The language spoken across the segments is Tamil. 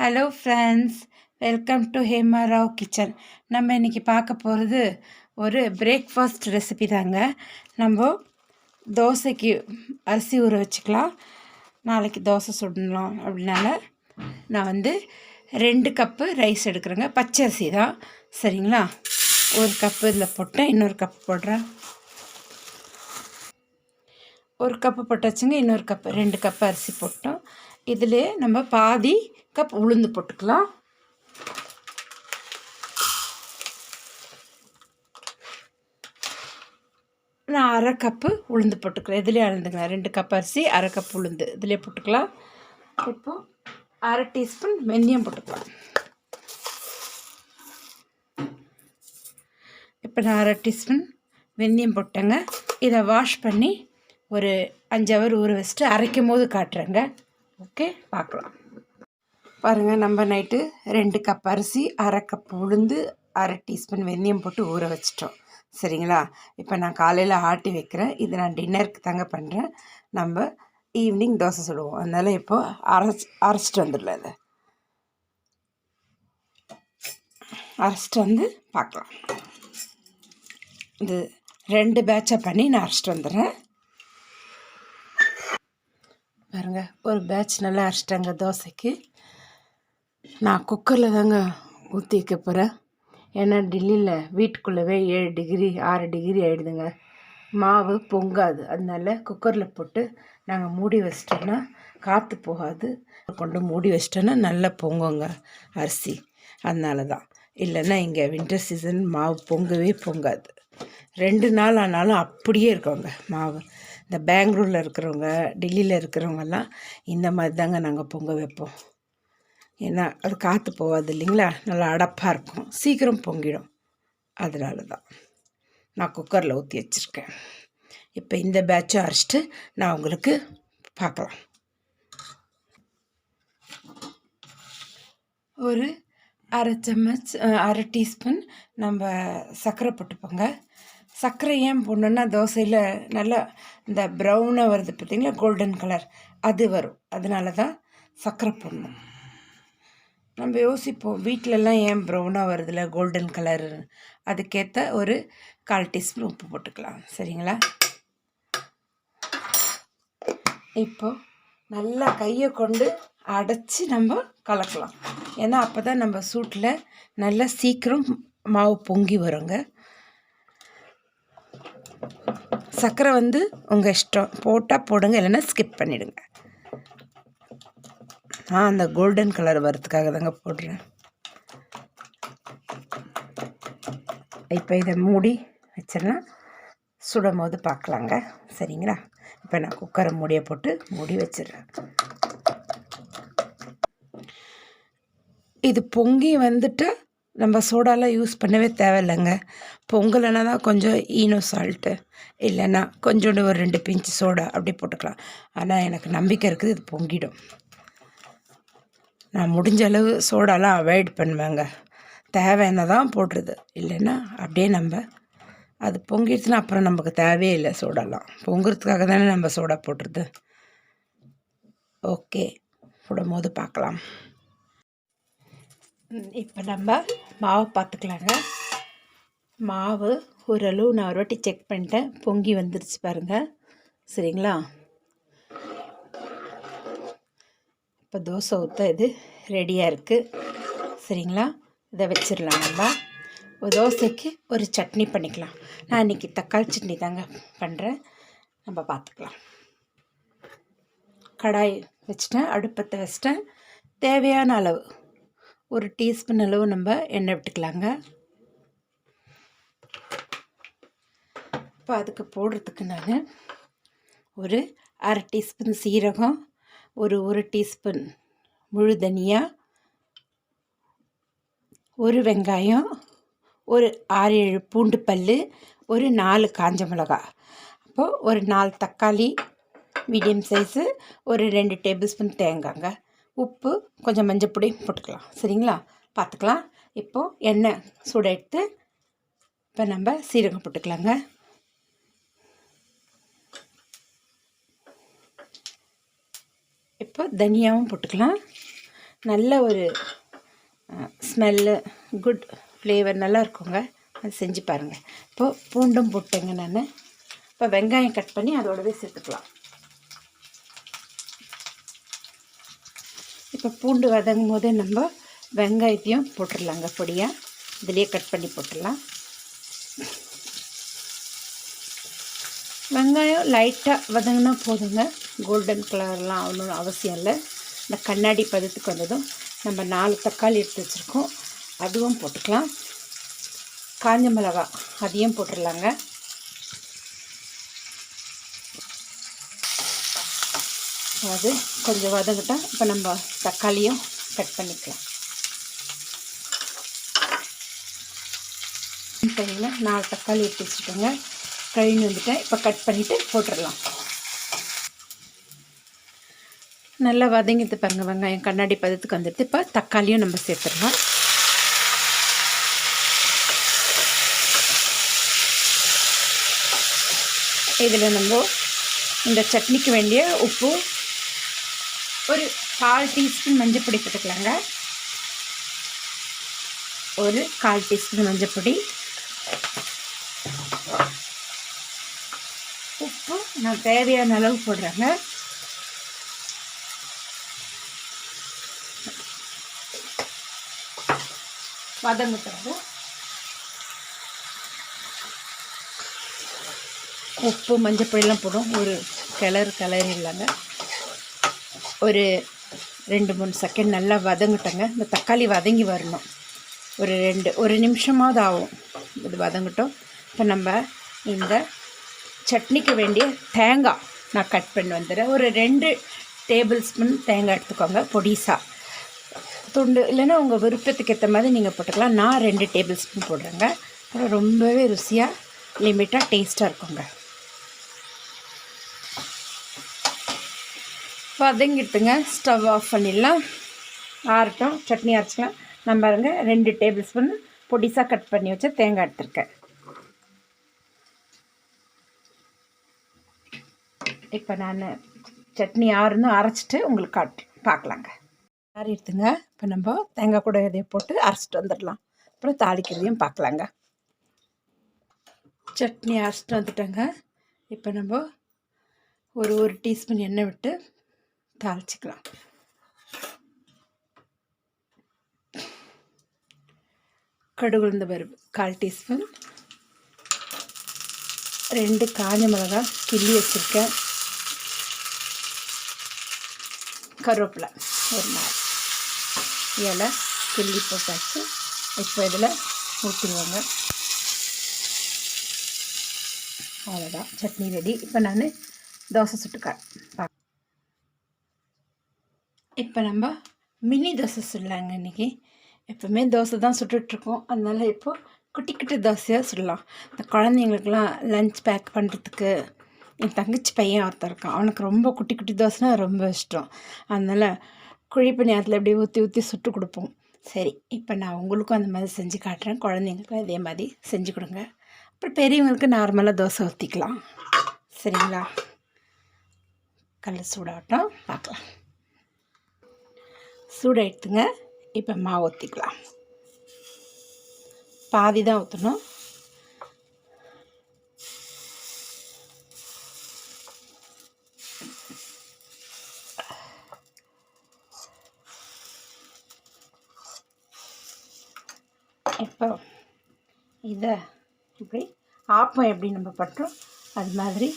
Hello friends welcome to Hema Rao kitchen நம்ம இன்றைக்கி பார்க்க போகிறது ஒரு பிரேக்ஃபாஸ்ட் ரெசிபி தாங்க. நம்ம தோசைக்கு அரிசி ஊற வச்சுக்கலாம். நாளைக்கு தோசை சுடலாம் அப்படின்னால நான் வந்து ரெண்டு கப்பு ரைஸ் எடுக்கிறேங்க. பச்சை அரிசி தான். சரிங்களா? ஒரு கப்பு இதில் போட்டேன். இன்னொரு கப்பு போடுறேன். ஒரு கப்பு போட்டாச்சுங்க. இன்னொரு கப்பு ரெண்டு கப்பு அரிசி போட்டோம். இதில் நம்ம பாதி கப் உளுந்து போட்டுக்கலாம். நான் அரை கப்பு உளுந்து போட்டுக்கிறேன். இதிலே அளந்துக்கலாம். ரெண்டு கப் அரிசி அரை கப் உளுந்து. இதிலே போட்டுக்கலாம். இப்போது அரை டீஸ்பூன் வெந்தயம் போட்டுக்கலாம். இப்போ நான் அரை டீஸ்பூன் வெந்தயம் போட்டேங்க. இதை வாஷ் பண்ணி ஒரு அஞ்சு ஹவர் ஊற வச்சுட்டு அரைக்கும் போது காட்டுறேங்க. ஓகே பார்க்கலாம். பாருங்கள் நம்ம நைட்டு ரெண்டு கப் அரிசி அரை கப் உளுந்து அரை டீஸ்பூன் வெந்தயம் போட்டு ஊற வச்சிட்டோம். சரிங்களா? இப்போ நான் காலையில் ஆட்டி வைக்கிறேன். இது நான் டின்னருக்கு தாங்க பண்ணுறேன் நம்ம ஈவினிங் தோசை சுடுவோம். அதனால் இப்போது அரைச்சி அரைச்சிட்டு வந்துடல அதை அரைச்சிட்டு வந்து பார்க்கலாம். இது ரெண்டு பேட்சை பண்ணி நான் அரைச்சிட்டு வந்துடுறேன். பாருங்கள் ஒரு பேட்ச் நல்லா அரைச்சிட்டாங்க தோசைக்கு. நான் குக்கரில் தாங்க ஊற்றி வைக்க போகிறேன் ஏன்னா டெல்லியில் வீட்டுக்குள்ளவே ஏழு டிகிரி ஆறு டிகிரி ஆகிடுதுங்க மாவு பொங்காது. அதனால குக்கரில் போட்டு நாங்கள் மூடி வச்சிட்டோன்னா காற்று போகாது. கொண்டு மூடி வச்சிட்டோன்னா நல்லா பொங்குங்க அரிசி. அதனால தான் இல்லைன்னா இங்கே வின்டர் சீசன் மாவு பொங்கவே பொங்காது. ரெண்டு நாள் ஆனாலும் அப்படியே இருக்கோங்க மாவு. இந்த பெங்களூரில் இருக்கிறவங்க டெல்லியில் இருக்கிறவங்கெல்லாம் இந்த மாதிரி தாங்க நாங்கள் பொங்க வைப்போம். ஏன்னா அது காற்று போகாது இல்லைங்களா? நல்லா அடப்பாக இருக்கும். சீக்கிரம் பொங்கிடும். அதனால தான். நான் குக்கரில் ஊற்றி வச்சுருக்கேன். இப்போ இந்த பேட்சும் அரைச்சிட்டு நான் உங்களுக்கு பார்க்கலாம் ஒரு அரை சம்மச் அரை டீஸ்பூன் நம்ம சர்க்கரை போட்டுப்போங்க. சர்க்கரை ஏன் போடணுன்னா தோசையில் நல்லா இந்த ப்ரௌனாக வருது பார்த்திங்களா? கோல்டன் கலர் அது வரும். அதனால தான் சர்க்கரை போடணும். நம்ம யோசிப்போம். வீட்டிலலாம் ஏன் ப்ரௌனாக வருதுல? கோல்டன் கலர் அதுக்கேற்ற ஒரு கால் டீஸ்பூன் உப்பு போட்டுக்கலாம். சரிங்களா? இப்போது நல்லா கையை கொண்டு அடைச்சி நம்ம கலக்கலாம். ஏன்னா அப்போ தான் நம்ம சூட்டில் நல்லா சீக்கிரம் மாவு பொங்கி வருங்க. சர்க்கரை வந்து உங்கள் இஷ்டம். போட்டால் போடுங்க இல்லைன்னா ஸ்கிப் பண்ணிவிடுங்க நான் அந்த கோல்டன் கலர் வரத்துக்காக தாங்க போடுறேன். இப்போ இதை மூடி வச்சிடலாம். சுடும் போது பார்க்கலாங்க. சரிங்களா? இப்போ நான் குக்கரை மூடியை போட்டு மூடி வச்சிடுறேன். இது பொங்கி வந்துட்டு நம்ம சோடாலாம் யூஸ் பண்ணவே தேவையில்லைங்க. பொங்கலைனா தான் கொஞ்சம் ஈனோ சால்ட்டு இல்லைன்னா கொஞ்சோண்டு ஒரு ரெண்டு பிஞ்சு சோடா அப்படி போட்டுக்கலாம். ஆனால் எனக்கு நம்பிக்கை இருக்குது இது பொங்கிடும். நான் முடிஞ்ச அளவு சோடாலாம் அவாய்ட் பண்ணுவேங்க. தேவையான தான் போடுறது. இல்லைன்னா அப்படியே நம்ம அது பொங்கிடுச்சுன்னா அப்புறம் நமக்கு தேவையே இல்லை சோடாலாம். பொங்குறதுக்காக தானே நம்ம சோடா போடுறது. ஓகே. போடும்போது பார்க்கலாம். இப்போ நம்ம மாவை பார்த்துக்கலாங்க மாவு ஓரளவு நான் ஒரு வாட்டி செக் பண்ணிட்டேன். பொங்கி வந்துருச்சு பாருங்கள் சரிங்களா? இப்போ தோசை ஊற்ற இது ரெடியாக இருக்குது சரிங்களா? இதை வச்சிடலாம் நம்ம. ஒரு தோசைக்கு ஒரு சட்னி பண்ணிக்கலாம். நான் இன்றைக்கி தக்காளி சட்னி தாங்க பண்ணுறேன் நம்ம பார்த்துக்கலாம் கடாய் வச்சிட்டேன். அடுப்பத்தை வச்சிட்டேன். தேவையான அளவு. ஒரு டீஸ்பூன் அளவு நம்ம எண்ணெய் விட்டுக்கலாங்க. இப்போ அதுக்கு போடுறதுக்கு நான் ஒரு அரை டீஸ்பூன் சீரகம் ஒரு ஒரு டீஸ்பூன் முழு தனியா ஒரு வெங்காயம் ஒரு ஆறு ஏழு பூண்டு பல் ஒரு நாலு காஞ்ச மிளகா. அப்போது ஒரு நாலு தக்காளி மீடியம் சைஸு ஒரு ரெண்டு டேபிள் ஸ்பூன் தேங்காங்க. உப்பு கொஞ்சம் மஞ்சப்பொடி போட்டுக்கலாம். சரிங்களா? பார்த்துக்கலாம். இப்போது எண்ணெய் சூட எடுத்து இப்போ நம்ம சீரகம் போட்டுக்கலாங்க. இப்போ தனியாகவும் போட்டுக்கலாம். நல்ல ஒரு ஸ்மெல்லு குட் ஃப்ளேவர் நல்லா இருக்குங்க. அது செஞ்சு பாருங்கள் இப்போது பூண்டும் போட்டேங்க நான். இப்போ வெங்காயம் கட் பண்ணி அதோடவே சேர்த்துக்கலாம். இப்போ பூண்டு வதங்கும் போதே நம்ம வெங்காயத்தையும் போட்டுடலாங்க பொடியாக இதுலேயே கட் பண்ணி போட்டுடலாம். வெங்காயம் லைட்டாக வதங்கினா போதுங்க. கோல்டன் கலர்லாம் ஆகணும்னு அவசியம் இல்லை. இந்த கண்ணாடி பதத்துக்கு வந்ததும் நம்ம நாலு தக்காளி எடுத்து வச்சுருக்கோம். அதுவும் போட்டுக்கலாம். காஞ்ச மிளகா அதையும் போட்டுடலாங்க. அது கொஞ்சம் வதங்கிட்டால் இப்போ நம்ம தக்காளியும் கட் பண்ணிக்கலாம். சரிங்களா நாலு தக்காளி எடுத்து வச்சுக்கோங்க கழுவி வந்துட்டேன். இப்போ கட் பண்ணிவிட்டு போட்டுடலாம். நல்லா வதங்கிட்டு பாருங்க. வெங்காயம் கண்ணாடி பதத்துக்கு வந்துட்டு இப்போ தக்காளியும் நம்ம சேர்த்துடலாம். இதில் நம்ம இந்த சட்னிக்கு வேண்டிய உப்பு ஒரு கால் டீஸ்பூன் மஞ்சள் பொடி போட்டுக்கலாங்க. ஒரு கால் டீஸ்பூன் மஞ்சள் பொடி. உப்பு நான் தேவையான அளவு போடுறேங்க. வதங்கட்டுறது உப்பு மஞ்சள் பொடியெல்லாம் போடும் ஒரு கிளறு கிளறி இல்லைங்க ஒரு ரெண்டு மூணு செகண்ட் நல்லா வதங்கட்டங்க. இந்த தக்காளி வதங்கி வரணும். ஒரு ரெண்டு ஒரு நிமிஷமாவது ஆகும். இது வதங்கட்டும். இப்போ நம்ம இந்த சட்னிக்கு வேண்டிய தேங்காய் நான் கட் பண்ணி வந்துடுறேன். ஒரு ரெண்டு டேபிள் ஸ்பூன் தேங்காய் எடுத்துக்கோங்க பொடிசா. துண்டு இல்லைன்னா உங்கள் விருப்பத்துக்கு ஏற்ற மாதிரி நீங்கள் போட்டுக்கலாம். நான் ரெண்டு டேபிள் ஸ்பூன் போடுறேங்க. அப்புறம் ரொம்பவே ருசியாக லிமிட்டாக டேஸ்ட்டாக இருக்குங்க. வதங்கிட்டுங்க ஸ்டவ் ஆஃப் பண்ணிடலாம். ஆறட்டும். சட்னி அரைச்சிக்கலாம். நம்ம பாருங்க ரெண்டு டேபிள் ஸ்பூன் பொடிசாக கட் பண்ணி வச்ச தேங்காய் எடுத்துருக்கேன். இப்போ நான் சட்னி ஆறுன்னு அரைச்சிட்டு உங்களுக்கு காட்டு பார்க்கலாங்க ஆறிடுதுங்க இப்போ நம்ம தேங்காய் கூட இதையை போட்டு அரைச்சிட்டு வந்துடலாம். அப்புறம் தாளிக்கிறதையும் பார்க்கலாங்க சட்னி அரைச்சிட்டு வந்துட்டோங்க. இப்போ நம்ம ஒரு ஒரு டீஸ்பூன் எண்ணெய் விட்டு தாளிச்சிக்கலாம். கடுகு உளுந்த பருப்பு கால் டீஸ்பூன். ரெண்டு காஞ்ச மிளகா கிள்ளி வச்சுருக்கேன். கருவேப்பிலை ஒரு நாள் இலை கிள்ளி போட்டாச்சு. இப்போ இதில் ஊற்றிடுவாங்க. அவ்வளோதான் சட்னி ரெடி இப்போ நான் தோசை சுட்டுக்க பார்க்க இப்போ நம்ம மினி தோசை சுடலாங்க இன்றைக்கி எப்போவுமே தோசை தான் சுட்டுட்ருக்கோம் அதனால் இப்போது குட்டி குட்டி தோசையாக சுடலாம். இந்த குழந்தைங்களுக்கெல்லாம் லஞ்ச் பேக் பண்ணுறதுக்கு என் தங்கச்சி பையன் ஒருத்தர் இருக்கான். அவனுக்கு ரொம்ப குட்டி குட்டி தோசைனா ரொம்ப இஷ்டம். அதனால் குழிப்பு நேரத்தில் அப்படியே ஊற்றி ஊற்றி சுட்டு கொடுப்போம். சரி இப்போ நான் உங்களுக்கும் அந்த மாதிரி செஞ்சு காட்டுறேன். குழந்தைங்களுக்கும் இதே மாதிரி செஞ்சு கொடுங்க. அப்புறம் பெரியவங்களுக்கு நார்மலாக தோசை ஊற்றிக்கலாம் சரிங்களா? கல் சூடாகட்டும் பார்க்கலாம். சூட எடுத்துங்க இப்போ மாவு ஊற்றிக்கலாம் பாதி தான் ஊற்றணும் இப்போ இதை இப்படி ஆப்பம் எப்படி நம்ம பண்ணுறோம் அது மாதிரி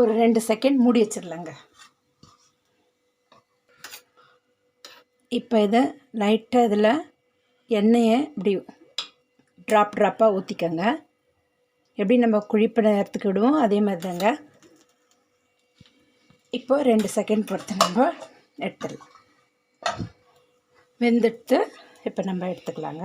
ஒரு ரெண்டு செகண்ட் மூடி வச்சிடலாங்க. இப்போ இதை லைட்டாக இதில் எண்ணெயை இப்படி ட்ராப் ட்ராப்பாக ஊற்றிக்கோங்க எப்படி நம்ம குழிப்பு நேரத்துக்கு விடுவோம் அதே மாதிரி தாங்க இப்போ ரெண்டு செகண்ட் பொறுத்து நம்ம எடுத்துடலாம். வெந்துட்டு இப்போ நம்ம எடுத்துக்கலாங்க.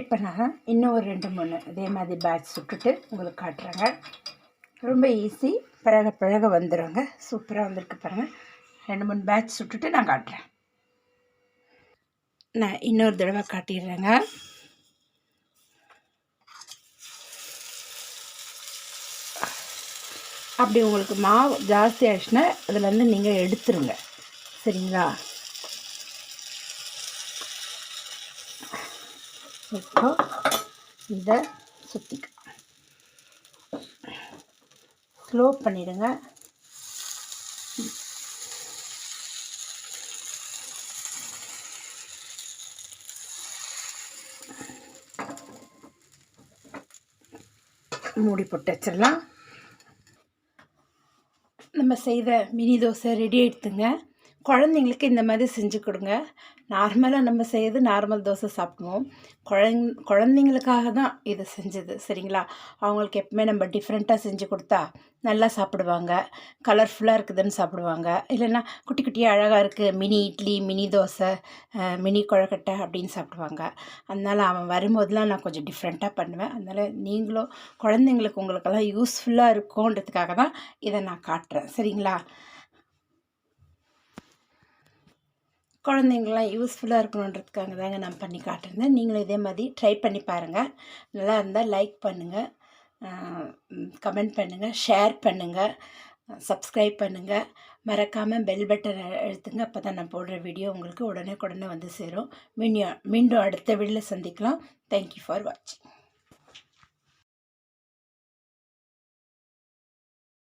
இப்போ நான் இன்னும் ஒரு ரெண்டு மூணு இதே மாதிரி பேட்ச் சுட்டுட்டு உங்களுக்கு காட்டுறேங்க. ரொம்ப ஈஸி பழக பழக வந்துடுங்க சூப்பராக வந்திருக்கு பாருங்கள் ரெண்டு மூணு பேட்ச் சுட்டுட்டு நான் காட்டுறேன். நான் இன்னொரு தடவை காட்டிடுறேங்க. அப்படி உங்களுக்கு மாவு ஜாஸ்தி ஆயிடுச்சுன்னா அதுலேருந்து நீங்கள் எடுத்துருங்க. சரிங்களா? இப்போ இதை சுற்றிக்க ஸ்லோ பண்ணிடுங்க. மூடி போட்டு வச்சிடலாம். நம்ம செய்த மினி தோசை ரெடி ஆகிடுத்துங்க குழந்தைங்களுக்கு இந்த மாதிரி செஞ்சு கொடுங்க. நார்மலாக நம்ம செய்யறது நார்மல் தோசை சாப்பிடுவோம். குழந் குழந்தைங்களுக்காக தான் இது செஞ்சது சரிங்களா? அவங்களுக்கு எப்பவுமே நம்ம டிஃப்ரெண்ட்டாக செஞ்சு கொடுத்தா நல்லா சாப்பிடுவாங்க. கலர்ஃபுல்லாக இருக்குதுன்னு சாப்பிடுவாங்க. இல்லைன்னா குட்டி குட்டியாக அழகாக இருக்குது mini idli mini dosa mini kozhukattai அப்படின்னு சாப்பிடுவாங்க. அதனால் அவன் வரும்போதெல்லாம் நான் கொஞ்சம் டிஃப்ரெண்ட்டாக பண்ணுவேன். அதனால் நீங்களும் குழந்தைங்களுக்கு உங்களுக்கெல்லாம் யூஸ்ஃபுல்லாக இருக்கும்ன்றதுக்காக தான் இதை நான் காட்டுறேன் சரிங்களா? குழந்தைங்களாம் யூஸ்ஃபுல்லாக இருக்கணுன்றதுக்காக தாங்க நான் பண்ணி காட்டுறேன் நீங்களும் இதே மாதிரி ட்ரை பண்ணி பாருங்கள் நல்லா இருந்தால் லைக் பண்ணுங்கள் கமெண்ட் பண்ணுங்கள் ஷேர் பண்ணுங்கள் சப்ஸ்கிரைப் பண்ணுங்கள் மறக்காமல் பெல் பட்டன் எழுத்துங்க அப்போ தான் நான் போடுற வீடியோ உங்களுக்கு உடனே உடனே வந்து சேரும். மீண்டும் மீண்டும் அடுத்த வீடியோவில் சந்திக்கலாம். தேங்க்யூ ஃபார் வாட்சிங்